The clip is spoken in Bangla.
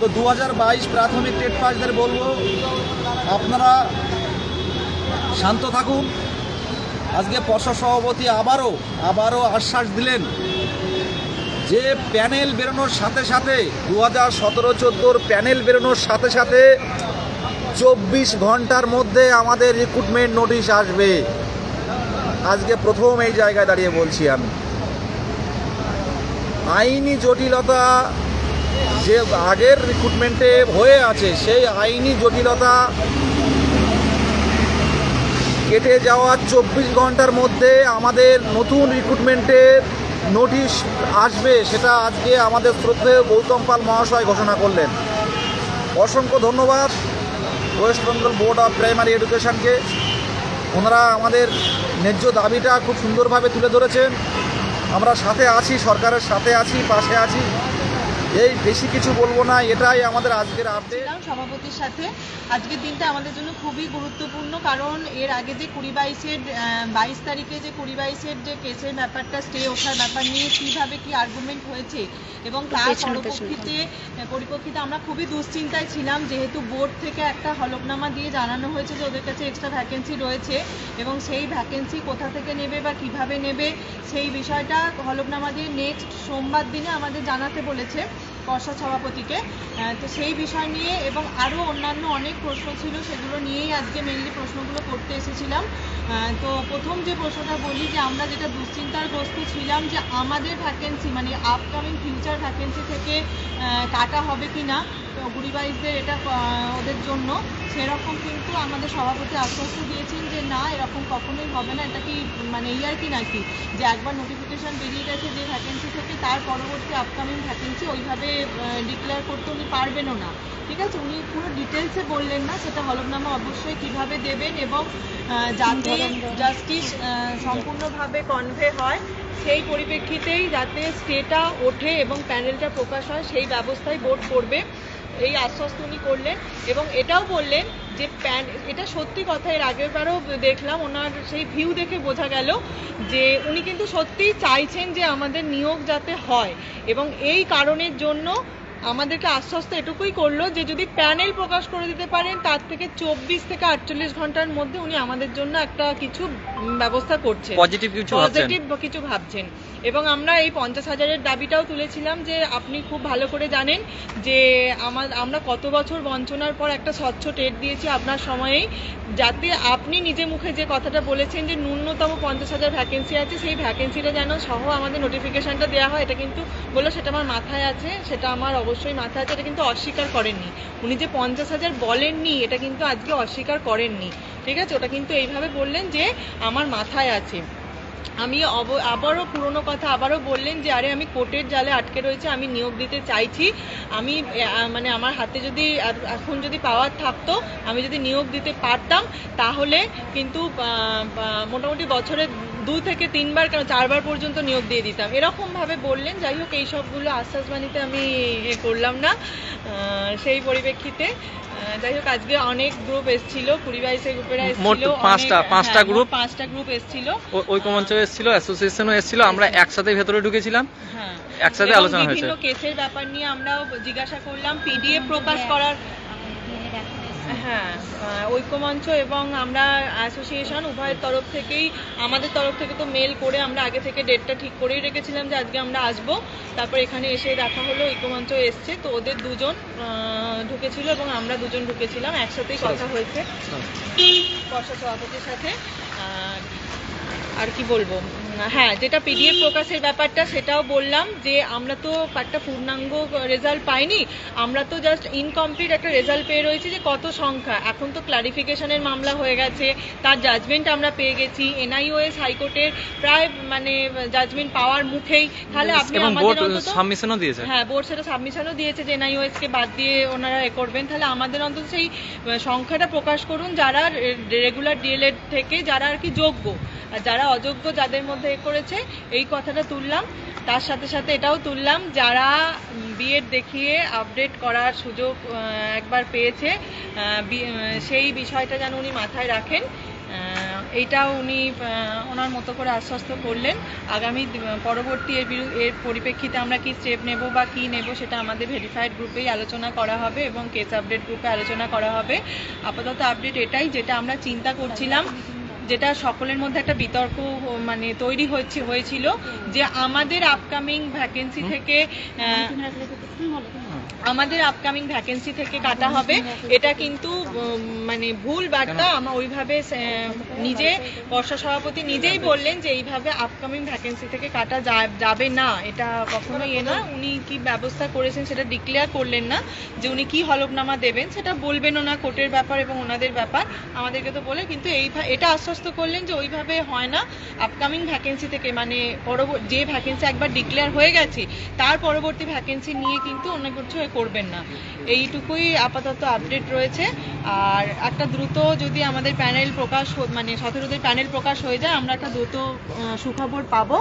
তো দু হাজার বাইশ প্রাথমিক টেট পাসদের বলব, আপনারা শান্ত থাকুন। আজকে পর্ষদ সভাপতি আবারও আবারও আশ্বাস দিলেন যে প্যানেল বেরোনোর সাথে সাথে দু হাজার সতেরো চোদ্দোর প্যানেল বেরোনোর সাথে সাথে চব্বিশ ঘণ্টার মধ্যে আমাদের রিক্রুটমেন্ট নোটিশ আসবে। আজকে প্রথম এই জায়গায় দাঁড়িয়ে বলছি আমি। আইনি জটিলতা যে আগের রিক্রুটমেন্টে হয়ে আছে, সেই আইনি জটিলতা কেটে যাওয়ার চব্বিশ ঘণ্টার মধ্যে আমাদের নতুন রিক্রুটমেন্টের নোটিশ আসবে, সেটা আজকে আমাদের শ্রদ্ধেয় গৌতম পাল মহাশয় ঘোষণা করলেন। অসংখ্য ধন্যবাদ West Bengal board of primary এডুকেশনকে ওনারা আমাদের ন্যায্য দাবিটা খুব সুন্দরভাবে তুলে ধরেছেন। আমরা সাথে আছি, সরকারের সাথে আছি, পাশে আছি। এই বেশি কিছু বলব না এটাই আমাদের আজকের আপডেট সভাপতির সাথে। আজকের দিনটা আমাদের জন্য খুবই গুরুত্বপূর্ণ কারণ এর আগে যে কুড়ি বাইশের বাইশ তারিখে যে কুড়ি বাইশের যে কেসের ব্যাপারটা স্টে ওঠার ব্যাপার নিয়ে কীভাবে কি আর্গুমেন্ট হয়েছে এবং তার। পরিপ্রেক্ষিতে পরিপ্রেক্ষিতে আমরা খুবই দুশ্চিন্তায় ছিলাম যেহেতু বোর্ড থেকে একটা হলফনামা দিয়ে জানানো হয়েছে যে ওদের কাছে এক্সট্রা ভ্যাকেন্সি রয়েছে এবং সেই ভ্যাকেন্সি কোথা থেকে নেবে বা কীভাবে নেবে সেই বিষয়টা হলফনামা দিয়ে নেক্সট সোমবার দিনে আমাদের জানাতে বলেছে। পর্ষদ সভাপতিকে। তো সেই বিষয় নিয়ে এবং আরও অন্যান্য অনেক প্রশ্ন ছিল, সেগুলো নিয়েই আজকে মেনলি প্রশ্নগুলো করতে এসেছিলাম। তো প্রথম যে প্রশ্নটা বলি যে, আমরা যেটা দুশ্চিন্তারগ্রস্ত ছিলাম যে, আমাদের ভ্যাকেন্সি মানে আপকামিং ফিউচার ভ্যাকেন্সি থেকে কাটা হবে কি না তো গুড়িবাইজদের এটা ওদের জন্য। সেরকম কিন্তু আমাদের সভাপতি আশ্বস্ত দিয়েছেন যে না এরকম কখনোই হবে না। এটা কি মানে ইয়ার কি নাকি? যে একবার নোটিফিকেশন বেরিয়ে গেছে যে ভ্যাকেন্সি থেকে তার পরবর্তী আপকামিং ভ্যাকেন্সি ওইভাবে ডিক্লেয়ার করতে উনি পারবেনও না। ঠিক আছে? উনি পুরো ডিটেলসে বললেন না সেটা হলফনামা অবশ্যই কীভাবে দেবেন এবং যাতে জাস্টিস সম্পূর্ণভাবে কনভে হয় সেই পরিপ্রেক্ষিতেই যাতে স্টেটা ওঠে এবং প্যানেলটা প্রকাশ হয় সেই ব্যবস্থাই বোর্ড করবে। এই আশ্বস্ত উনি করলেন এবং এটাও বললেন যে প্যান, এটা সত্যি কথা, এর আগের বারও দেখলাম, ওনার সেই ভিউ দেখে বোঝা গেল যে উনি কিন্তু সত্যিই চাইছেন যে আমাদের নিয়োগ যাতে হয় এবং এই কারণের জন্য আমাদেরকে আশ্বস্ত এটুকুই করল যে যদি প্যানেল প্রকাশ করে দিতে পারেন তার থেকে চব্বিশ থেকে আটচল্লিশ ঘণ্টার মধ্যে উনি আমাদের জন্য একটা কিছু ব্যবস্থা করছেন। পজিটিভ কিছু পজিটিভ কিছু ভাবছেন। এবং আমরা এই পঞ্চাশ হাজারের দাবিটাও তুলেছিলাম যে আপনি খুব ভালো করে জানেন যে আমার আমরা কত বছর বঞ্চনার পর একটা স্বচ্ছ টেট দিয়েছি আপনার সময়েই যাতে আপনি নিজে মুখে যে কথাটা বলেছেন যে ন্যূনতম পঞ্চাশ হাজার ভ্যাকেন্সি আছে সেই ভ্যাকেন্সিটা যেন সহ আমাদের নোটিফিকেশনটা দেওয়া হয় এটা কিন্তু বলল সেটা আমার মাথায় আছে সেটা আমার অবশ্যই মাথায় আছে, এটা কিন্তু অস্বীকার করেননি। উনি যে পঞ্চাশ হাজার বলেননি, এটা কিন্তু আজকে অস্বীকার করেননি। ঠিক আছে? ওটা কিন্তু এইভাবে বললেন যে আমার মাথায় আছে। আমি আবারও পুরনো কথা আবারও বললেন যে, আরে, আমি কোর্টের জালে আটকে রয়েছে, আমি নিয়োগ দিতে চাইছি। আমি মানে আমার হাতে যদি এখন যদি পাওয়ার থাকতো, আমি যদি নিয়োগ দিতে পারতাম, তাহলে কিন্তু মোটামুটি বছরে দু থেকে তিনবার কেন চারবার পর্যন্ত নিয়োগ দিয়ে দিতাম। এরকম ভাবে বললেন। যাই হোক, এই সবগুলো আশ্বাস বাণীতে আমি করলাম না। সেই পরিপ্রেক্ষিতে যাই হোক আজকে অনেক গ্রুপ এসেছিল কুড়ি বাইশে গ্রুপেরা মোট এসেছিল পাঁচটা- অনেক- পাঁচটা গ্রুপ পাঁচটা গ্রুপ এসেছিল। ও- ঐকমঞ্চ এসেছিল অ্যাসোসিয়েশনও এসেছিল আমরা একসাথে ভেতরে ঢুকেছিলাম হ্যাঁ। একসাথে এবং আলোচনা হয়েছে। বিভিন্ন কেসের ব্যাপার নিয়ে আমরাও জিজ্ঞাসা করলাম পিডিএফ প্রকাশ করার হ্যাঁ ঐক্যমঞ্চ এবং আমরা অ্যাসোসিয়েশন উভয়ের তরফ থেকেই আমাদের তরফ থেকে তো মেল করে আমরা আগে থেকে ডেটটা ঠিক করেই রেখেছিলাম যে আজকে আমরা আসব। তারপর এখানে এসে দেখা হলো ঐক্যমঞ্চ এসছে তো ওদের দুজন ঢুকেছিল এবং আমরা দুজন ঢুকেছিলাম একসাথেই কথা হয়েছে। বর্ষা সভাপতির সাথে আর কি বলব? হ্যাঁ যেটা পিডিএফ প্রকাশের ব্যাপারটা সেটাও বললাম যে আমরা তো একটা পূর্ণাঙ্গ রেজাল্ট পাইনি। আমরা তো জাস্ট ইনকমপ্লিট একটা রেজাল্ট পেয়ে রয়েছি যে কত সংখ্যা। এখন তো ক্লারিফিকেশনের মামলা হয়ে গেছে তার জাজমেন্ট আমরা পেয়ে গেছি। এনআইওএস হাইকোর্টের প্রায় মানে জাজমেন্ট পাওয়ার মুখেই। তাহলে আপনি এবং বোর্ড আমাদের সাবমিশনও দিয়েছে। হ্যাঁ বোর্ড সেটা সাবমিশনও দিয়েছে যে এনআইওএস কে বাদ দিয়ে ওনারা এ করবেন। তাহলে আমাদের অন্তত সেই সংখ্যাটা প্রকাশ করুন। যারা রেগুলার ডিএলএড থেকে যারা আর কি যোগ্য আর যারা অযোগ্য যাদের মধ্যে এ করেছে এই কথাটা তুললাম। তার সাথে সাথে এটাও তুললাম যারা বিএড দেখিয়ে আপডেট করার সুযোগ একবার পেয়েছে সেই বিষয়টা যেন উনি মাথায় রাখেন। আহ, এইটাও উনি ওনার মতো করে আশ্বস্ত করলেন। আগামী পরবর্তী এর এর পরিপ্রেক্ষিতে আমরা কি স্টেপ নেব বা কি নেব সেটা আমাদের ভেরিফাইড গ্রুপেই আলোচনা করা হবে এবং কেস আপডেট গ্রুপে আলোচনা করা হবে। আপাতত আপডেট এটাই যেটা আমরা চিন্তা করছিলাম। যেটা সকলের মধ্যে একটা বিতর্ক মানে তৈরি হচ্ছে হয়েছিল যে আমাদের আপকামিং ভ্যাকেন্সি থেকে আহ, আমাদের আপকামিং ভ্যাকেন্সি থেকে কাটা হবে। এটা কিন্তু মানে ভুল বার্তা। আমরা ওইভাবে নিজে বর্ষা সভাপতি নিজেই বললেন যে এইভাবে আপকামিং ভ্যাকেন্সি থেকে কাটা যাবে না। এটা কখনোই এ না। উনি কি ব্যবস্থা করেছেন সেটা ডিক্লেয়ার করলেন না। যে উনি কি হলফনামা দেবেন সেটা বলবেনও না কোর্টের ব্যাপার এবং ওনাদের ব্যাপার। আমাদেরকে তো বলে কিন্তু এই এটা আশ্বস্ত করলেন যে ওইভাবে হয় না। আপকামিং ভ্যাকেন্সি থেকে মানে পরবর্তী যে ভ্যাকেন্সি একবার ডিক্লেয়ার হয়ে গেছে, তার পরবর্তী ভ্যাকেন্সি নিয়ে কিন্তু অন্য কিছু এ করবেন না। এইটুকুই আপাতত আপডেট রয়েছে। আর একটা দ্রুত যদি আমাদের প্যানেল প্রকাশ মানে সতেরোদের প্যানেল প্রকাশ হয়ে যায়, আমরা একটা দ্রুত সুখবর পাবো।